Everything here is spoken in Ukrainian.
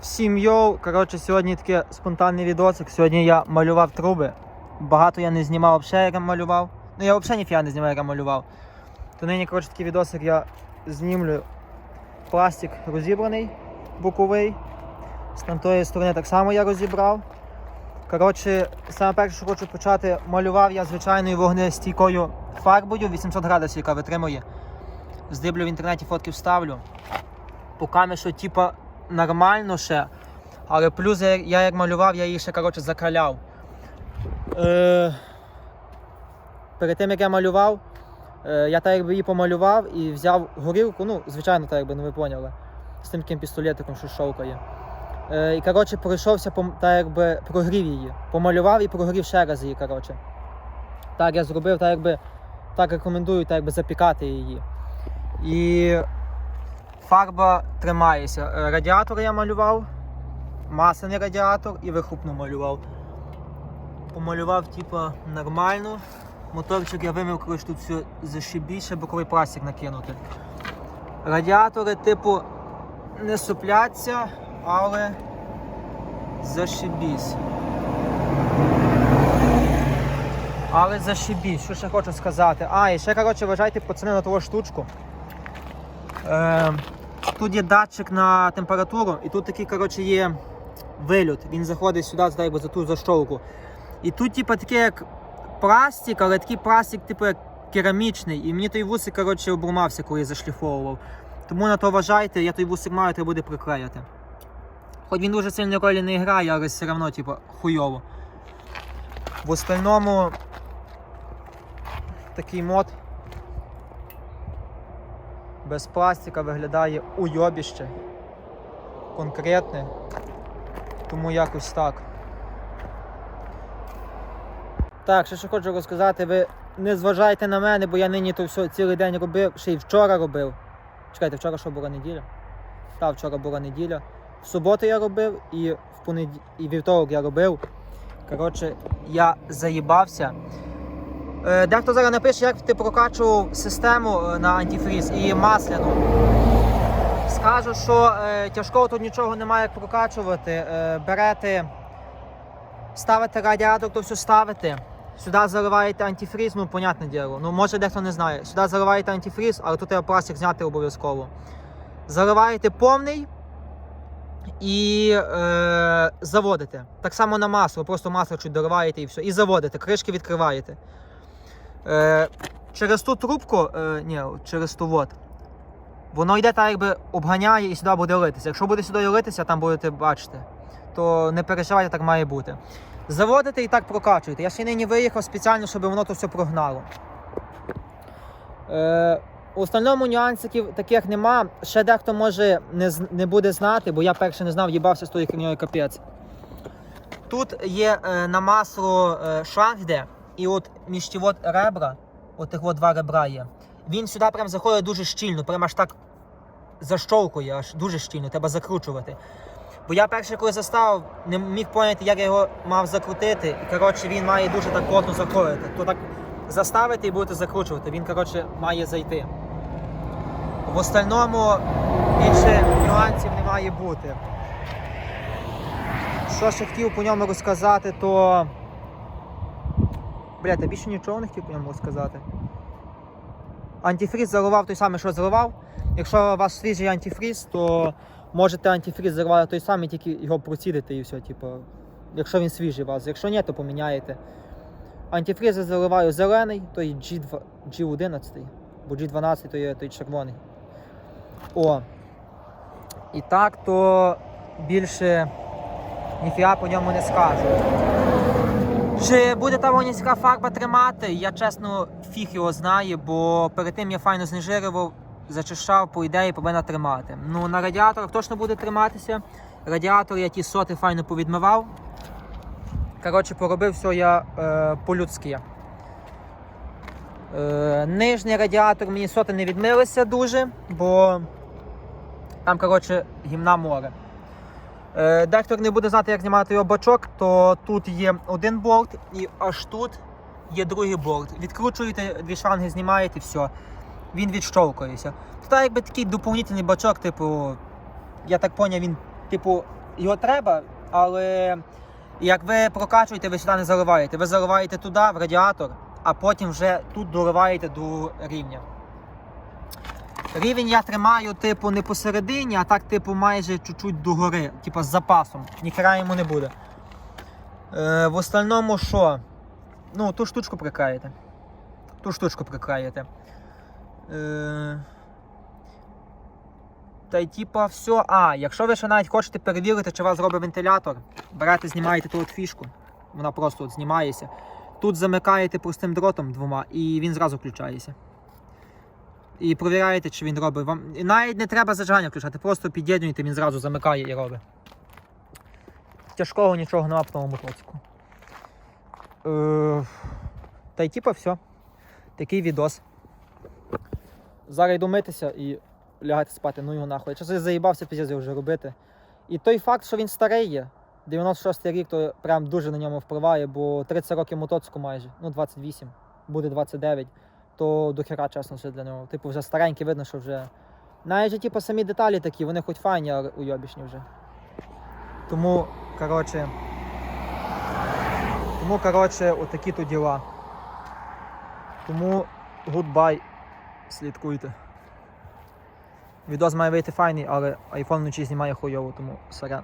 Всім йоу, коротше, сьогодні таке спонтанний відосик. Сьогодні я малював труби. Багато я не знімав взагалі, я малював. Ну я взагалі ніфіга не знімав, я малював. То нині, коротше, такий відосик я знімлю. Пластик розібраний, боковий. З тамтої сторони так само я розібрав. Коротше, саме перше, що хочу почати, малював я звичайною вогнестійкою фарбою 800 градусів, яка витримує. Здиблю в інтернеті фотки вставлю. Поки що, типа, нормально ще. Але плюс я, я як малював, я її ще коротше, закаляв. Е, перед тим як я малював, е, я так якби її помалював і взяв горілку, ну, звичайно, так якби, ну ви поняли. З тим таким пістолетиком, що шовкає. Е, і коротше пройшовся, так якби прогрів її. Помалював і прогрів ще раз її. коротше. Так я зробив, так якби так рекомендую, так якби запікати її. І фарба тримається. Е, Радіатор я малював, масляний радіатор і вихлопну малював. Помалював, типа, нормально. Моторчик я вимив, коротше, тут все зашибіше, боковий пластик накинути. Радіатори, типу, не супляться, але зашибісь. Але зашибісь, що ще хочу сказати. А, і ще, коротше, вважайте, пацани, на ту штучку. Е, тут є датчик на температуру, і тут такий, коротше, є вильот. Він заходить сюди, за, якби, за ту защолку. І тут, типу, таке як пластик, але такий пластик, типу, як керамічний. І мені той вусик, коротше, обламався, коли я зашліфовував. Тому на то вважайте, я той вусик маю, треба буде приклеїти. Хоч він дуже сильно ролі не грає, але все одно, типу, хуйово. В остальному такий мод без пластика виглядає уйобіще. Конкретне. Тому якось так. Так, ще що хочу розказати, ви не зважайте на мене, бо я нині то все цілий день робив, ще й вчора робив. Чекайте, вчора що була неділя? Так, вчора була неділя. В суботу я робив і в понед... і вівторок я робив. Коротше, я заїбався. Е, Дехто зараз напише, як ти прокачував систему е, на антифріз і масляну. Скажу, що е, тяжкого тут нічого немає як прокачувати. Е, берете, ставите радіатор, то все ставите. Сюди заливаєте антифріз, ну, понятне діло. Ну, може дехто не знає. Сюди заливаєте антифріз, але тут треба пластик зняти обов'язково. Заливаєте повний і е, заводите. Так само на масло, просто масло чуть доливаєте і все. І заводите, кришки відкриваєте. Е, через ту трубку, е, ні, через ту вот, воно йде так, якби обганяє і сюди буде литися. Якщо буде сюди литися, там будете бачити, то не переживайте, так має бути. Заводите і так прокачуєте. Я ще нині виїхав спеціально, щоб воно то все прогнало. Е, у остальному нюансиків таких нема. Ще дехто може не, не буде знати, бо я перше не знав, їбався з тою херньою капець. Тут є е, на масло е, шланг йде, і от між ті от ребра, от от два ребра є. Він сюди прям заходить дуже щільно, прям аж так защолкує, аж дуже щільно, треба закручувати. Бо я перше, коли заставив, не міг поняти, як я його мав закрутити. І коротше він має дуже так плотно заходити. То так заставити і будете закручувати. Він, коротше, має зайти. В остальному більше нюансів не має бути. Що ще хотів по ньому розказати, то. Блядь, я більше нічого не хотів по ньому розказати. Антифріз заливав той самий, що заливав. Якщо у вас свіжий антифріз, то можете антифріз заливати той самий, тільки його процідити і все, типу, якщо він свіжий у вас. Якщо ні, то поміняєте. Антифріз я заливаю зелений, той G2, G11, бо G12 то є той червоний. О. І так, то більше ніфіга по ньому не скажу. Чи буде та вонівська фарба тримати? Я чесно фіг його знаю, бо перед тим я файно знежирював, зачищав, по ідеї повинна тримати. Ну на радіаторах точно буде триматися. Радіатор я ті соти файно повідмивав. Коротше, поробив все я е, по-людськи. Е, нижній радіатор мені соти не відмилися дуже, бо там, коротше, гімна море. Е, Дехто не буде знати, як знімати його бачок, то тут є один болт і аж тут є другий болт. Відкручуєте, дві шланги знімаєте, все. Він відщовкується. Тут якби такий доповнительний бачок, типу, я так поняв, він, типу, його треба, але як ви прокачуєте, ви сюди не заливаєте. Ви заливаєте туди, в радіатор, а потім вже тут доливаєте до рівня. Рівень я тримаю, типу, не посередині, а так, типу, майже чуть-чуть догори, типу з запасом. Ніхера йому не буде. Е, в остальному що? Ну, ту штучку прикраєте. Ту штучку прикраєте. Е, та й типа все. А, якщо ви ще навіть хочете перевірити, чи вас зробить вентилятор, берете, знімаєте ту от фішку. Вона просто от знімається. Тут замикаєте простим дротом двома і він зразу включається. І провіряєте, чи він робить. Вам і навіть не треба зажигання включати, просто під'єднуєте, він зразу замикає і робить. Тяжкого нічого нема по тому мотоцику. Е, та й типа все. Такий відос. Зараз йду митися і лягати спати, ну його нахуй. Часи заїбався піздець вже робити. І той факт, що він старий є, 96-й рік, то прям дуже на ньому впливає, бо 30 років мотоцику майже, ну 28, буде 29, то до хера чесно все для нього. Типу вже старенький, видно, що вже. Навіть типу, самі деталі такі, вони хоч файні, але уйобічні вже. Тому, коротше. Тому, коротше, отакі то діла. Тому гудбай, слідкуйте. Відос має вийти файний, але iPhone вночі знімає хуйово, тому сорян.